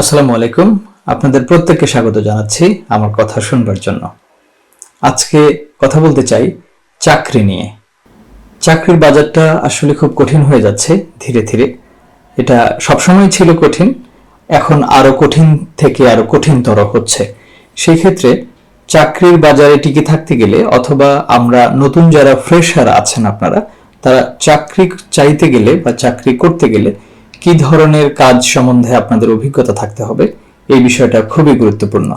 আসসালামু আলাইকুম। আপনাদের প্রত্যেককে স্বাগত জানাচ্ছি আমার কথা শুনবার জন্য। আজকে কথা বলতে চাই চাকরি নিয়ে। চাকরির বাজারটা আসলে খুব কঠিন হয়ে যাচ্ছে ধীরে ধীরে। এটা সবসময় ছিল কঠিন, এখন আরও কঠিন থেকে আরও কঠিনতর হচ্ছে। সেই ক্ষেত্রে চাকরির বাজারে টিকে থাকতে গেলে অথবা আমরা নতুন যারা ফ্রেশার আছেন আপনারা, তারা চাকরি চাইতে গেলে বা চাকরি করতে গেলে কি ধরনের কাজ সম্বন্ধে আপনাদের অভিজ্ঞতা থাকতে হবে, এই বিষয়টা খুবই গুরুত্বপূর্ণ।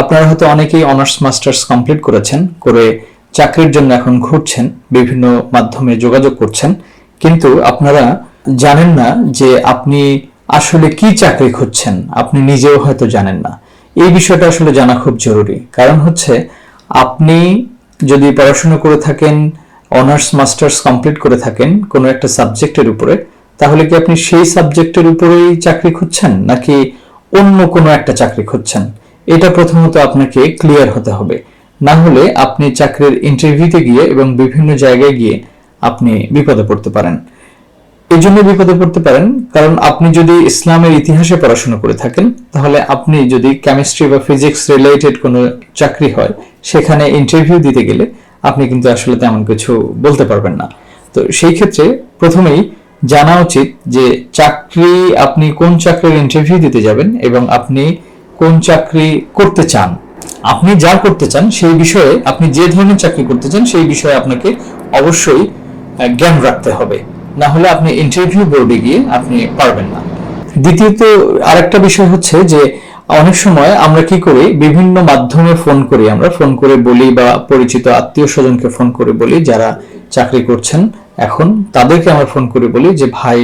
আপনারা হয়তো অনেকেই অনার্স মাস্টার্স কমপ্লিট করেছেন, করে চাকরির জন্য এখন ঘুরছেন, বিভিন্ন মাধ্যমে যোগাযোগ করছেন, কিন্তু আপনারা জানেন না যে আপনি আসলে কি চাকরি খুঁজছেন, আপনি নিজেও হয়তো জানেন না। এই বিষয়টা আসলে জানা খুব জরুরি। কারণ হচ্ছে, আপনি যদি পড়াশোনা করে থাকেন অনার্স মাস্টার্স কমপ্লিট করে থাকেন, কোনো একটা সাবজেক্টের উপরে তাহলে কি আপনি সেই সাবজেক্টের উপরেই চাকরি খুঁজছেন, নাকি অন্য কোনো একটা চাকরি খুঁজছেন? এটা প্রথমত আপনাকে ক্লিয়ার হতে হবে। না হলে আপনি চাকরির ইন্টারভিউতে গিয়ে এবং বিভিন্ন জায়গায় গিয়ে আপনি বিপদে পড়তে পারেন। এই জন্য বিপদে পড়তে পারেন, কারণ আপনি যদি ইসলামের ইতিহাসে পড়াশোনা করে থাকেন, তাহলে আপনি যদি কেমিস্ট্রি বা ফিজিক্স রিলেটেড কোনো চাকরি হয়, সেখানে ইন্টারভিউ দিতে গেলে আপনি কিন্তু আসলে তেমন কিছু বলতে পারবেন না। তো সেই ক্ষেত্রে প্রথমেই জানা উচিত যে চাকরি আপনি কোন চাকরির ইন্টারভিউ দিতে যাবেন এবং আপনি কোন চাকরি করতে চান। আপনি যা করতে চান সেই বিষয়ে, আপনি যে ধরনের চাকরি করতে চান সেই বিষয়ে আপনাকে অবশ্যই জ্ঞান রাখতে হবে। না হলে আপনি ইন্টারভিউ বোর্ডে গিয়ে আপনি পারবেন না। দ্বিতীয়ত, আরেকটা বিষয় হচ্ছে যে অনেক সময় আমরা কি করি, বিভিন্ন মাধ্যমে ফোন করি আমরা। ফোন করে বলি বা পরিচিত আত্মীয় স্বজনকে ফোন করে বলি যারা চাকরি করছেন। এখন তাদেরকে আমরা ফোন করে বলি যে, ভাই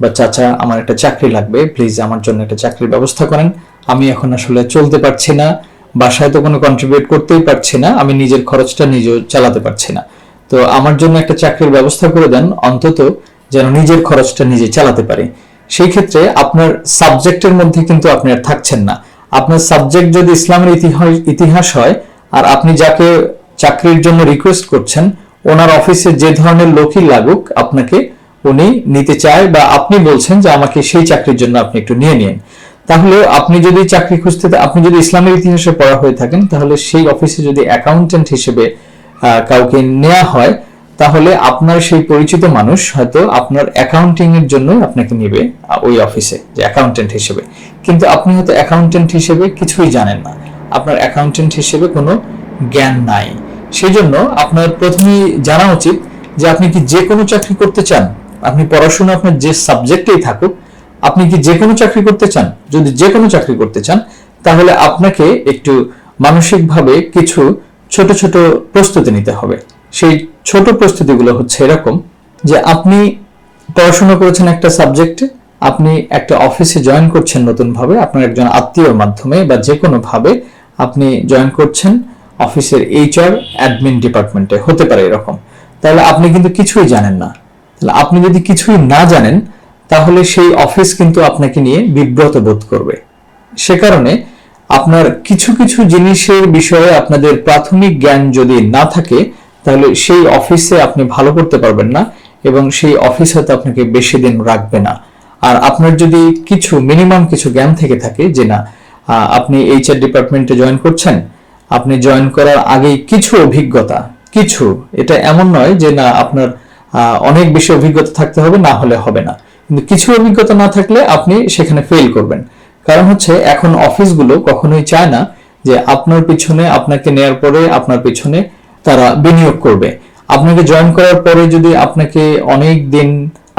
বা চাচা, আমার একটা চাকরি লাগবে প্লিজ আমার জন্য একটা চাকরির ব্যবস্থা করেন। আমি এখন আসলে চলতে পারছি না, বাসায় তো কোনো কন্ট্রিবিউট করতেই পারছি না, আমি নিজের খরচটা নিজেও চালাতে পারছি না। তো আমার জন্য একটা চাকরির ব্যবস্থা করে দেন, অন্তত যেন নিজের খরচটা নিজে চালাতে পারি। সেই ক্ষেত্রে আপনার সাবজেক্টের মধ্যে কিন্তু আপনি আর থাকছেন না। আপনার সাবজেক্ট যদি ইসলামের ইতিহাস ইতিহাস হয়, আর আপনি যাকে চাকরির জন্য রিকোয়েস্ট করছেন ওনার অফিসে যে ধরনের লোকই লাগুক, আপনাকে উনি নিতে চায় বা আপনি বলছেন যে আমাকে সেই চাকরির জন্য আপনি একটু নিয়ে নিন। তাহলে আপনি যদি চাকরি খুঁজতে, আপনি যদি ইসলামের ইতিহাসে পড়া হয়ে থাকেন, তাহলে সেই অফিসে যদি অ্যাকাউন্টেন্ট হিসেবে কাউকে নেওয়া হয়, তাহলে আপনার সেই পরিচিত মানুষ হয়তো আপনার অ্যাকাউন্টিং এর জন্য আপনাকে নেবে ওই অফিসে, যে অ্যাকাউন্টেন্ট হিসেবে। কিন্তু আপনি হয়তো অ্যাকাউন্টেন্ট হিসেবে কিছুই জানেন না। আপনার অ্যাকাউন্টেন্ট হিসেবে কোনো জ্ঞান নাই। সেই জন্য আপনার প্রথমেই জানা উচিত যে আপনি কি যে কোনো চাকরি করতে চান, আপনি পড়াশোনা আপনার যে সাবজেক্টেই থাকুক, আপনি কি যে কোনো চাকরি করতে চান, যদি যে কোনো চাকরি করতে চান, তাহলে আপনাকে একটু মানসিকভাবে কিছু ছোট ছোট প্রস্তুতি নিতে হবে। সেই ছোট প্রস্তুতিগুলো হচ্ছে এরকম যে আপনি পড়াশোনা করেছেন একটা সাবজেক্টে, আপনি একটা অফিসে জয়েন করছেন নতুনভাবে, আপনার একজন আত্মীয়র মাধ্যমে বা যে কোনো ভাবে আপনি জয়েন করছেন অফিসের এইচআর অ্যাডমিন ডিপার্টমেন্টে, হতে পারে এরকম। তাহলে আপনি কিন্তু কিছুই জানেন না। তাহলে আপনি যদি কিছুই না জানেন, তাহলে সেই অফিস কিন্তু আপনাকে নিয়ে বিব্রত বোধ করবে। সে কারণে আপনার কিছু কিছু জিনিসের বিষয়ে আপনাদের প্রাথমিক জ্ঞান যদি না থাকে, তাহলে সেই অফিসে আপনি ভালো করতে পারবেন না এবং সেই অফিস হয়তো আপনাকে বেশি দিন রাখবে না। আর আপনার যদি কিছু মিনিমাম কিছু জ্ঞান থেকে থাকে যে না আপনি এইচআর ডিপার্টমেন্টে জয়েন করছেন আপনি জয়েন করার আগেই কিছু অভিজ্ঞতা, কিছু, এটা এমন নয় যে না আপনার অনেক বেশি অভিজ্ঞতা থাকতে হবে, না হলে হবে না। কিন্তু কিছু অভিজ্ঞতা না থাকলে আপনি সেখানে ফেল করবেন। কারণ হচ্ছে এখন অফিসগুলো কখনোই চায় না যে আপনার পিছনে আপনাকে নেয়ার পরে আপনার পিছনে তারা বিনিয়োগ করবে। আপনাকে জয়েন করার পরে যদি আপনাকে অনেক দিন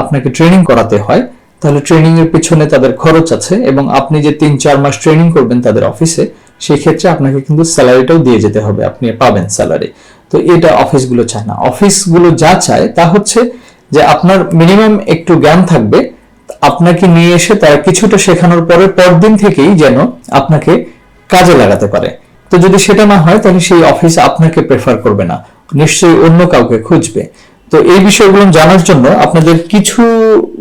আপনাকে ট্রেনিং করাতে হয়, তাহলে ট্রেনিং এর পিছনে তাদের খরচ আছে এবং আপনি যে তিন চার মাস ট্রেনিং করবেন তাদের অফিসে সেই ক্ষেত্রে আপনাকে কিন্তু স্যালারিটাও দিয়ে যেতে হবে, আপনি পাবেন স্যালারি তো এটা অফিসগুলো চায় না। অফিসগুলো যা চায় তা হচ্ছে যে আপনার মিনিমাম একটু জ্ঞান থাকবে, আপনাকে নিয়ে এসে তারা কিছুটা শেখানোর পরে পরদিন থেকেই যেন আপনাকে কাজে লাগাতে পারে। তো যদি সেটা না হয়, তাহলে সেই অফিস আপনাকে প্রেফার করবে না। নিশ্চয়ই অন্য কাউকে খুঁজবে। তো এই বিষয়গুলো জানার জন্য আপনাদের কিছু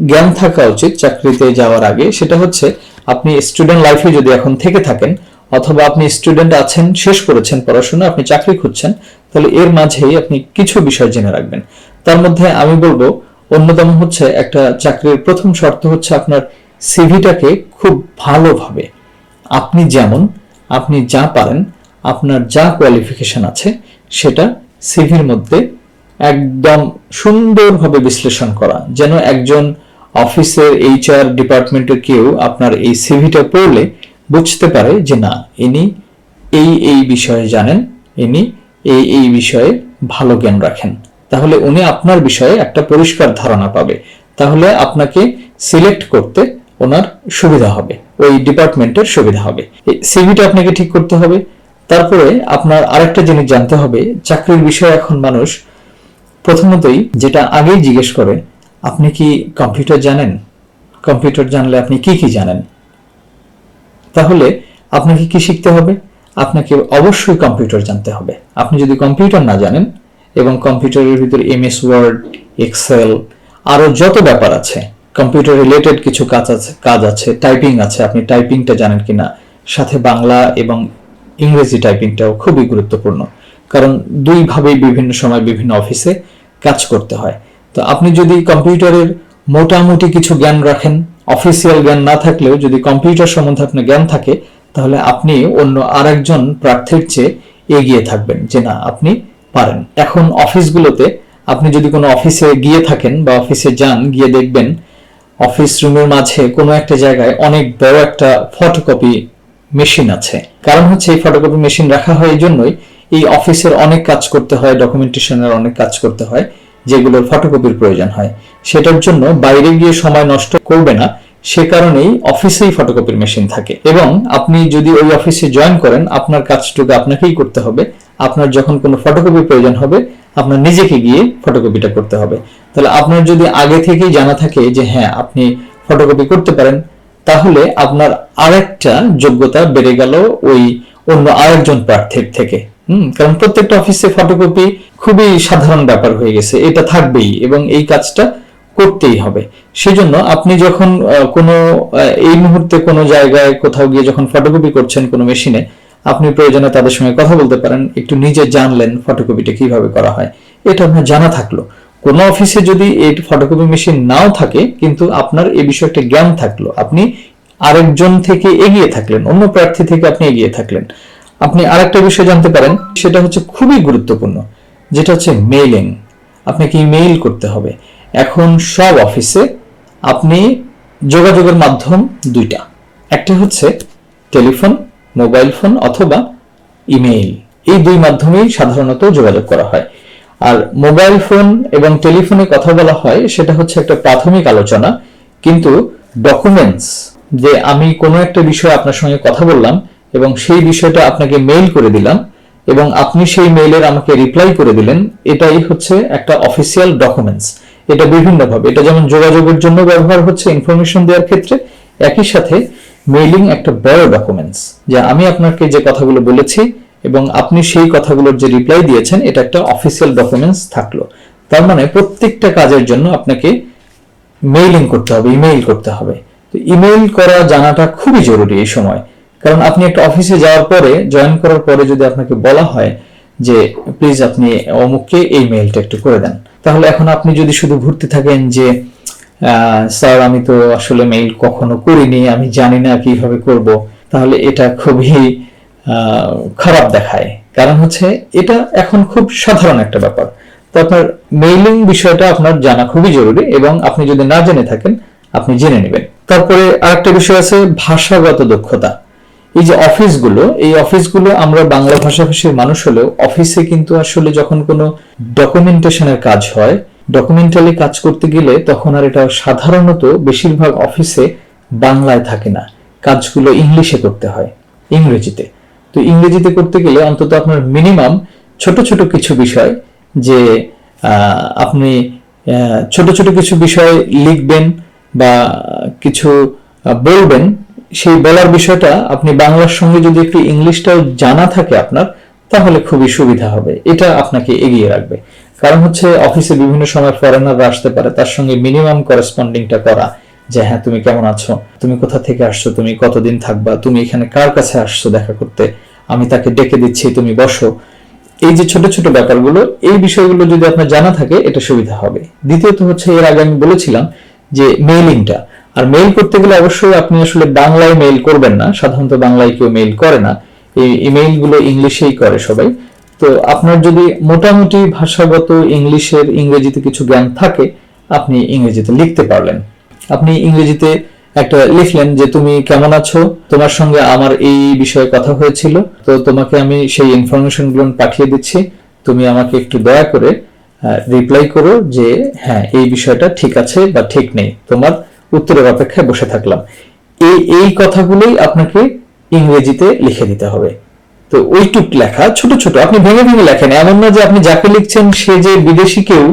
জ্ঞান থাকা উচিত চাকরিতে যাওয়ার আগে। সেটা হচ্ছে, আপনি স্টুডেন্ট লাইফে যদি এখন থেকে থাকেন অথবা আপনি স্টুডেন্ট আছেন, শেষ করেছেন পড়াশোনা, আপনি চাকরি খুঁজছেন, তাহলে এর মাঝেই আপনি কিছু বিষয় জেনে রাখবেন। তার মধ্যে আমি বলব, অন্যতম হচ্ছে একটা চাকরির প্রথম শর্ত হচ্ছে আপনার সিভিটাকে খুব ভালোভাবে আপনি যেমন, আপনি যা পারেন, আপনার যা কোয়ালিফিকেশন আছে, সেটা সিভির মধ্যে একদম সুন্দরভাবে বিশ্লেষণ করা। যেন একজন অফিসের এইচআর ডিপার্টমেন্টের কেউ আপনার এই সিভিটা পড়লে বুঝতে পারে যে না, ইনি এই এই বিষয়ে জানেন, ইনি এই এই বিষয়ে ভালো জ্ঞান রাখেন। তাহলে উনি আপনার বিষয়ে একটা পরিষ্কার ধারণা পাবে। তাহলে আপনাকে সিলেক্ট করতে ওনার সুবিধা হবে, ওই ডিপার্টমেন্টের সুবিধা হবে। সিভিটা আপনাকে ঠিক করতে হবে। তারপরে আপনার আরেকটা জিনিস জানতে হবে, চাকরির বিষয়ে এখন মানুষ প্রথমতই যেটা আগেই জিজ্ঞেস করে, আপনি কি কম্পিউটার জানেন? কম্পিউটার জানলে আপনি কি কি জানেন? তাহলে আপনাকে কি শিখতে হবে? আপনাকে অবশ্যই কম্পিউটার জানতে হবে। আপনি যদি কম্পিউটার না জানেন এবং কম্পিউটারের ভিতরে এমএস ওয়ার্ড, এক্সেল আরও যত ব্যাপার আছে, কম্পিউটার রিলেটেড কিছু কাজ আছে কাজ আছে, টাইপিং আছে, আপনি টাইপিংটা জানেন কিনা, সাথে বাংলা এবং ইংরেজি টাইপিংটাও খুবই গুরুত্বপূর্ণ। কারণ দুইভাবেই বিভিন্ন সময় বিভিন্ন অফিসে কাজ করতে হয়। তো আপনি যদি কম্পিউটারের মোটামুটি কিছু জ্ঞান রাখেন অফিসিয়াল জ্ঞান না থাকলেও যদি কম্পিউটার সম্বন্ধে আপনার জ্ঞান থাকে, তাহলে আপনি অন্য আরেকজন প্রার্থীর চেয়ে এগিয়ে থাকবেন যে না, আপনি পারেন। এখন অফিসগুলোতে আপনি যদি কোনো অফিসে গিয়ে থাকেন বা অফিসে যান, গিয়ে দেখবেন অফিস রুমের মাঝে কোনো একটা জায়গায় অনেক বড় একটা ফটোকপি মেশিন আছে। কারণ হচ্ছে এই ফটোকপি মেশিন রাখা হয় এই জন্যই এই অফিসের অনেক কাজ করতে হয় ডকুমেন্টেশনের অনেক কাজ করতে হয়। যেগুলোর ফটোকপির প্রয়োজন হয়। সেটার জন্য বাইরে গিয়ে সময় নষ্ট করবে না, সে কারণেই অফিসেই ফটোকপির মেশিন থাকে। এবং আপনি যদি ওই অফিসে জয়েন করেন, আপনার কাজটুকু আপনাকেই করতে হবে। আপনার যখন কোনো ফটোকপি প্রয়োজন হবে, আপনার নিজেকে গিয়ে ফটোকপিটা করতে হবে। তাহলে আপনার যদি আগে থেকেই জানা থাকে যে হ্যাঁ আপনি ফটোকপি করতে পারেন, তাহলে আপনার আরেকটা যোগ্যতা বেড়ে গেল ওই অন্য আরেকজন প্রার্থীর থেকে। হুম, কারণ প্রত্যেকটা অফিসে ফটোকপি খুবই সাধারণ ব্যাপার হয়ে গেছে। এটা থাকবেই এবং এই কাজটা করতেই হবে। সেজন্য আপনি যখন কোনো এই মুহূর্তে কোনো জায়গায় কোথাও গিয়ে যখন ফটোকপি করছেন কোনো মেশিনে আপনি প্রয়োজনে তাদের সঙ্গে কথা বলতে পারেন, একটু নিজে জানলেন ফটোকপিটা কীভাবে করা হয়। এটা আপনার জানা থাকল। কোনো অফিসে যদি এই ফটোকপি মেশিন নাও থাকে, কিন্তু আপনার এই একটা জ্ঞান থাকল। আপনি আরেকজন থেকে এগিয়ে থাকলেন, অন্য প্রার্থী থেকে আপনি এগিয়ে থাকলেন। আপনি আরেকটা বিষয় জানতে পারেন, সেটা হচ্ছে খুবই গুরুত্বপূর্ণ, যেটা হচ্ছে মেইলিং আপনাকে ইমেইল করতে হবে। এখন সব অফিসে আপনি যোগাযোগের মাধ্যম দুইটা। একটা হচ্ছে টেলিফোন মোবাইল ফোন অথবা ইমেইল এই দুই মাধ্যমেই সাধারণত যোগাযোগ করা হয়। আর মোবাইল ফোন এবং টেলিফোনে কথা বলা হয়, সেটা হচ্ছে একটা প্রাথমিক আলোচনা। কিন্তু ডকুমেন্টস যে আমি কোনো একটা বিষয়ে আপনার সঙ্গে কথা বললাম এবং সেই বিষয়টা আপনাকে মেইল করে দিলাম এবং আপনি সেই মেইলের আমাকে রিপ্লাই করে দিলেন, এটাই হচ্ছে একটা অফিসিয়াল ডকুমেন্টস এটা বিভিন্নভাবে, এটা যেমন যোগাযোগের জন্য ব্যবহার হচ্ছে ইনফরমেশন দেওয়ার ক্ষেত্রে, একই সাথে মেইলিং একটা বড় ডকুমেন্টস যে আমি আপনাকে যে কথাগুলো বলেছি এবং আপনি সেই কথাগুলোর যে রিপ্লাই দিয়েছেন, এটা একটা অফিসিয়াল ডকুমেন্টস থাকল। তার মানে প্রত্যেকটা কাজের জন্য আপনাকে মেইলিং করতে হবে ইমেইল করতে হবে। তো ইমেইল করা জানাটা খুবই জরুরি এই সময়। কারণ আপনি একটা অফিসে যাওয়ার পরে জয়েন করার পরে যদি আপনাকে বলা হয় যে প্লিজ আপনি অমুককে এই মেইলটা একটু করে দেন। তাহলে এখন আপনি যদি শুধু ঘুরতে থাকেন যে স্যার, আমি তো আসলে মেইল কখনো করিনি, আমি জানি না কীভাবে করব, তাহলে এটা খুবই খারাপ দেখায়। কারণ হচ্ছে এটা এখন খুব সাধারণ একটা ব্যাপার। তো আপনার মেইলিং বিষয়টা আপনার জানা খুবই জরুরি এবং আপনি যদি না জেনে থাকেন, আপনি জেনে নেবেন। তারপরে আরেকটা বিষয় আছে ভাষাগত দক্ষতা। এই যে অফিসগুলো এই অফিসগুলো আমরা বাংলা ভাষাভাষীর মানুষ হলেও অফিসে কিন্তু আসলে যখন কোনো ডকুমেন্টেশনের কাজ হয় ডকুমেন্টালি কাজ করতে গেলে তখন আর এটা সাধারণত বেশিরভাগ অফিসে বাংলায় থাকে না। কাজগুলো ইংলিশে করতে হয়, ইংরেজিতে। তো ইংরেজিতে করতে গেলে অন্তত আপনার মিনিমাম ছোট ছোট কিছু বিষয় যে আপনি ছোট ছোট কিছু বিষয় লিখবেন বা কিছু বলবেন সেই বলার বিষয়টা আপনি বাংলার সঙ্গে যদি একটু ইংলিশটাও জানা থাকে আপনার, তাহলে খুবই সুবিধা হবে। এটা আপনাকে এগিয়ে রাখবে। কারণ হচ্ছে অফিসে বিভিন্ন সময় ফরেনাররা আসতে পারে, তার সঙ্গে মিনিমাম করেসপন্ডিংটা করা যে হ্যাঁ তুমি কেমন আছো? তুমি কোথা থেকে আসছো? তুমি কতদিন থাকবা? তুমি এখানে কার কাছে আসছো দেখা করতে? আমি তাকে ডেকে দিচ্ছি, তুমি বসো। এই যে ছোট ছোট ব্যাপারগুলো, এই বিষয়গুলো যদি আপনার জানা থাকে, এটা সুবিধা হবে। দ্বিতীয়ত হচ্ছে, এর আগে আমি বলেছিলাম যে মেইলিংটা আর মেইল করতে গেলে অবশ্যই আপনি আসলে বাংলায় মেইল করবেন না। সাধারণত বাংলায় কেউ মেইল করে না। এই ইমেইলগুলো ইংলিশেই করে সবাই। তো আপনার যদি মোটামুটি ভাষাগত ইংলিশের ইংরেজিতে কিছু জ্ঞান থাকে, আপনি ইংরেজিতে লিখতে পারলেন। আপনি ইংরেজিতে একটা লিখলেন যে, তুমি কেমন আছো? তোমার সঙ্গে আমার এই বিষয়ে কথা হয়েছিল। তো তোমাকে আমি সেই ইনফরমেশনগুলো পাঠিয়ে দিচ্ছি। তুমি আমাকে একটু দয়া করে রিপ্লাই করো যে হ্যাঁ এই বিষয়টা ঠিক আছে বা ঠিক নেই। তোমার উত্তরের অপেক্ষায় বসে থাকলাম। এই এই কথাগুলোই আপনাকে ইংরেজিতে লিখে দিতে হবে। তো ওইটুক লেখা, ছোট ছোট, আপনি ভেঙে ভেঙে লেখেন। এমন না যে আপনি যাকে লিখছেন, সে যে বিদেশি কেউ,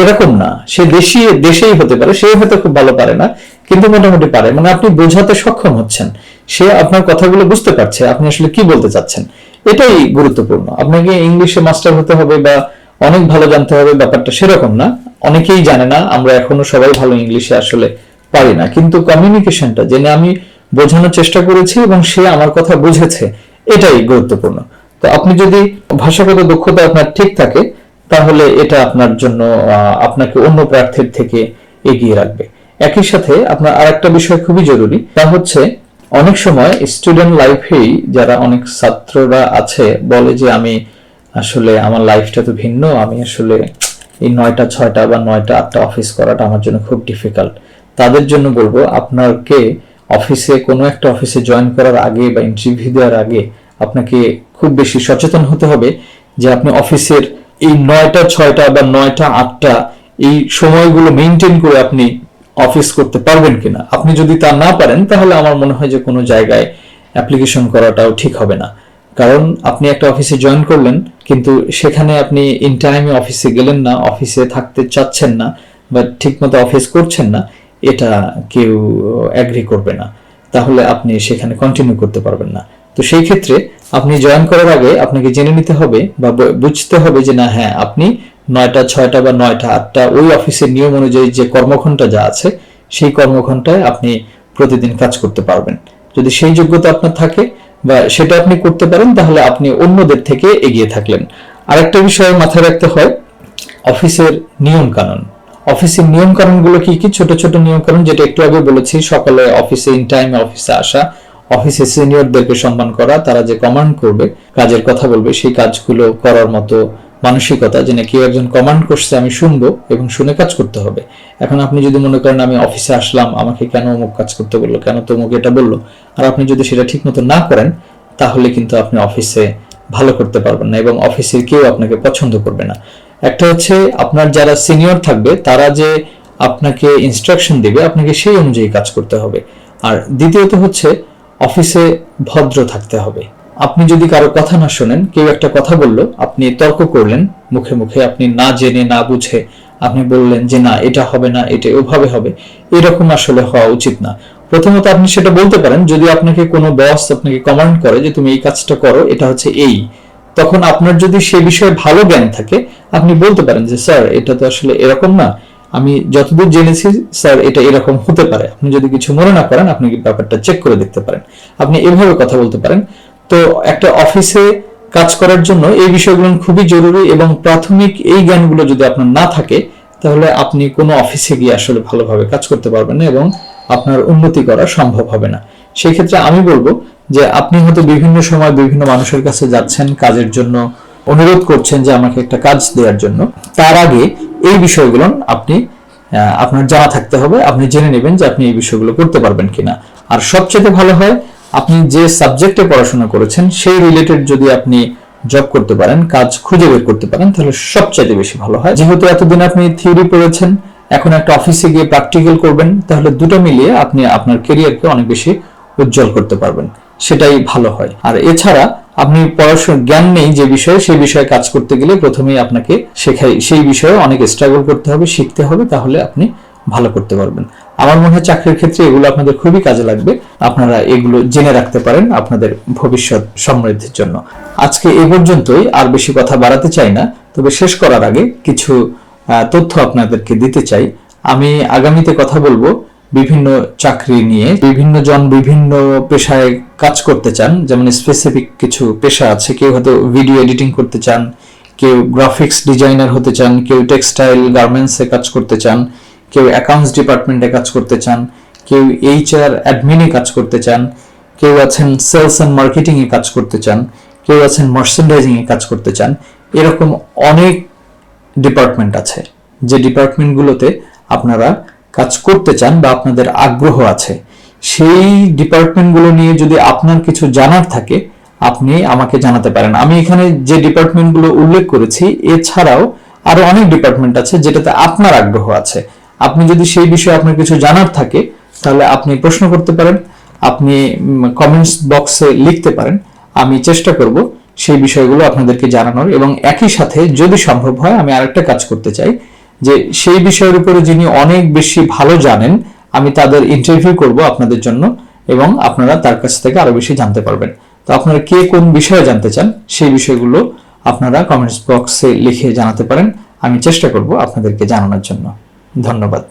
এরকম না। সে দেশি, দেশেই হতে পারে সে হয়তো খুব ভালো পারে না, কিন্তু মোটামুটি পারে। মানে আপনি বোঝাতে সক্ষম হচ্ছেন। সে আপনার কথাগুলো বুঝতে পারছে, আপনি আসলে কি বলতে চাচ্ছেন। এটাই গুরুত্বপূর্ণ। আপনাকে ইংলিশে মাস্টার হতে হবে বা অনেক ভালো জানতে হবে, ব্যাপারটা সেরকম না। অনেকেই জানে না, আমরা এখনও সবাই ভালো ইংলিশে আসলে পারি না, কিন্তু কমিউনিকেশনটা জেনে আমি বোঝানোর চেষ্টা করেছি এবং সে আমার কথা বুঝেছে, এটাই গুরুত্বপূর্ণ। তো আপনি যদি ভাষাগত দক্ষতা আপনার ঠিক থাকে, তাহলে এটা আপনার জন্য আপনাকে অন্য প্রার্থীর থেকে এগিয়ে রাখবে। একই সাথে আপনার আরেকটা বিষয় খুবই জরুরি, তা হচ্ছে অনেক সময় স্টুডেন্ট লাইফেই যারা অনেক ছাত্ররা আছে, বলে যে আমি আসলে আমার লাইফটা তো ভিন্ন, আমি আসলে এই নয়টা, ছয়টা বা নয়টা, আটটা অফিস করাটা আমার জন্য খুব ডিফিকাল্ট তাদের জন্য বলব, আপনাকে অফিসে কোনো একটা অফিসে জয়েন করার আগে বা ইন্টারভিউ দেওয়ার আগে আপনাকে খুব বেশি সচেতন হতে হবে যে আপনি অফিসের এই নয়টা, ছয়টা বা নয়টা, আটটা এই সময়গুলো মেনটেন করে আপনি অফিস করতে পারবেন কিনা। আপনি যদি তা না পারেন, তাহলে আমার মনে হয় যে কোনো জায়গায় অ্যাপ্লিকেশন করাটাও ঠিক হবে না। কারণ আপনি একটা অফিসে জয়েন করলেন, কিন্তু সেখানে আপনি ইন টাইমে অফিসে গেলেন না অফিসে থাকতে চাচ্ছেন না বা ঠিকমতো অফিস করছেন না। এটা কেউ অ্যাগ্রি করবে না। তাহলে আপনি সেখানে কন্টিনিউ করতে পারবেন না। তো সেই ক্ষেত্রে আপনি জয়েন করার আগে আপনাকে জেনে নিতে হবে বা বুঝতে হবে যে না হ্যাঁ আপনি নয়টা, ছয়টা বা নয়টা, আটটা ওই অফিসের নিয়ম অনুযায়ী যে কর্মঘন্টা যা আছে, সেই কর্মঘন্টায় আপনি প্রতিদিন কাজ করতে পারবেন। যদি সেই যোগ্যতা আপনার থাকে বা সেটা আপনি করতে পারেন, তাহলে আপনি অন্যদের থেকে এগিয়ে থাকলেন। আরেকটা বিষয় মাথায় রাখতে হয় অফিসের নিয়ম কানুন। অফিসের নিয়ম কানুনগুলো কি কি? ছোট ছোট নিয়ম কানুন যেটা একটু আগে বলেছি, সকালে অফিসে ইন টাইমে অফিসে আসা অফিসে সিনিয়রদেরকে সম্মান করা, তারা যে কমান্ড করবে, কাজের কথা বলবে, সেই কাজগুলো করার মতো মানসিকতা যে না কেউ একজন কমান্ড করছে, আমি শুনব এবং শুনে কাজ করতে হবে। এখন আপনি যদি মনে করেন আমি অফিসে আসলাম, আমাকে কেন অমুক কাজ করতে বলল, কেন তমুক এটা বলল, আর আপনি যদি সেটা ঠিক মতো না করেন, তাহলে কিন্তু আপনি অফিসে ভালো করতে পারবেন না এবং অফিসের কেউ আপনাকে পছন্দ করবে না। একটা হচ্ছে আপনার যারা সিনিয়র থাকবে, তারা যে আপনাকে ইনস্ট্রাকশন দিবে, আপনাকে সেই অনুযায়ী কাজ করতে হবে। আর দ্বিতীয়ত হচ্ছে অফিসে ভদ্র থাকতে হবে। আপনি যদি কারও কথা না শোনেন, কেউ একটা কথা বলল, আপনি তর্ক করলেন, মুখে মুখে আপনি না জেনে, না বুঝে আপনি বললেন যে, না, এটা হবে না, এটা ওভাবে হবে। এরকম আসলে হওয়া উচিত না। প্রথমত আপনি সেটা বলতে পারেন, যদি আপনাকে কোনো বস আপনাকে কমান্ড করে যে, তুমি এই কাজটা করো, এটা হচ্ছে এই। তখন আপনার যদি সে বিষয়ে ভালো জ্ঞান থাকে আপনি বলতে পারেন যে, স্যার, এটা তো আসলে এরকম না। আমি যতদূর জেনেছি, স্যার, এটা এরকম হতে পারে। আপনি যদি কিছু মনে না করেন, আপনি ব্যাপারটা চেক করে দেখতে পারেন। আপনি এভাবে কথা বলতে পারেন। তো একটা অফিসে কাজ করার জন্য এই বিষয়গুলো খুবই জরুরি এবং প্রাথমিক এই জ্ঞানগুলো যদি আপনার না থাকে, তাহলে আপনি কোনো অফিসে গিয়ে আসলে ভালোভাবে কাজ করতে পারবেন না এবং আপনার উন্নতি করা সম্ভব হবে না। সেই ক্ষেত্রে আমি বলব যে, আপনি হয়তো বিভিন্ন সময় বিভিন্ন মানুষের কাছে যাচ্ছেন কাজের জন্য। অনুরোধ করছেন যে আমাকে একটা কাজ দেওয়ার জন্য। তার আগে এই বিষয়গুলো আপনি আপনার জানা থাকতে হবে। আপনি জেনে নেবেন যে আপনি এই বিষয়গুলো করতে পারবেন কিনা। আর সবচেয়ে ভালো হয়, আপনি যে সাবজেক্টে পড়াশোনা করেছেন, সেই রিলেটেড যদি আপনি জব করতে পারেন, কাজ খুঁজে বের করতে পারেন, তাহলে সবচাইতে বেশি ভালো হয়। যেহেতু এতদিন আপনি থিওরি পড়েছেন, এখন একটা অফিসে গিয়ে প্র্যাকটিক্যাল করবেন, তাহলে দুটো মিলিয়ে আপনি আপনার কেরিয়ারকে অনেক বেশি উজ্জ্বল করতে পারবেন। সেটাই ভালো হয়। আর এছাড়া আপনি পড়াশোনা জ্ঞান নেই যে বিষয়ে, সেই বিষয়ে কাজ করতে গেলে প্রথমেই আপনাকে শেখাই। সেই বিষয়ে অনেক স্ট্রাগল করতে হবে, শিখতে হবে, তাহলে আপনি ভালো করতে পারবেন। আমার মনে হয় চাকরির ক্ষেত্রে এগুলো আপনাদের খুবই কাজে লাগবে। আপনারা এগুলো জেনে রাখতে পারেন আপনাদের ভবিষ্যৎ সমৃদ্ধির জন্য। আজকে এ পর্যন্তই, আর বেশি কথা বাড়াতে চাই না, তবে শেষ করার আগে কিছু তথ্য আপনাদেরকে দিতে চাই। আমি আগামীতে কথা বলব বিভিন্ন চাকরি নিয়ে বিভিন্ন জন বিভিন্ন পেশায় কাজ করতে চান, যেমন স্পেসিফিক কিছু পেশা আছে, কেউ হয়তো ভিডিও এডিটিং করতে চান, কেউ গ্রাফিক্স ডিজাইনার হতে চান, কেউ টেক্সটাইল গার্মেন্টসে কাজ করতে চান, কেউ অ্যাকাউন্টস ডিপার্টমেন্টে কাজ করতে চান, কেউ এইচআর অ্যাডমিনে কাজ করতে চান, কেউ আছেন সেলস অ্যান্ড মার্কেটিংয়ে কাজ করতে চান, কেউ আছেন মার্চেন্ডাইজিং এ কাজ করতে চান, এরকম অনেক ডিপার্টমেন্ট আছে। যে ডিপার্টমেন্টগুলোতে আপনারা কাজ করতে চান বা আপনাদের আগ্রহ আছে, সেই ডিপার্টমেন্টগুলো নিয়ে যদি আপনার কিছু জানার থাকে, আপনি আমাকে জানাতে পারেন। আমি এখানে যে ডিপার্টমেন্টগুলো উল্লেখ করেছি, এছাড়াও আরও অনেক ডিপার্টমেন্ট আছে যেটাতে আপনার আগ্রহ আছে। আপনি যদি সেই বিষয়ে আপনার কিছু জানার থাকে, তাহলে আপনি প্রশ্ন করতে পারেন, আপনি কমেন্টস বক্সে লিখতে পারেন। আমি চেষ্টা করব সেই বিষয়গুলো আপনাদেরকে জানানোর এবং একই সাথে যদি সম্ভব হয়, আমি আরেকটা কাজ করতে চাই। যে সেই বিষয়ের উপরে যিনি অনেক বেশি ভালো জানেন, আমি তাদের ইন্টারভিউ করব আপনাদের জন্য এবং আপনারা তার কাছ থেকে আরও বেশি জানতে পারবেন। তো আপনারা কে কোন বিষয়ে জানতে চান, সেই বিষয়গুলো আপনারা কমেন্টস বক্সে লিখে জানাতে পারেন। আমি চেষ্টা করব আপনাদেরকে জানানোর জন্য। ধন্যবাদ।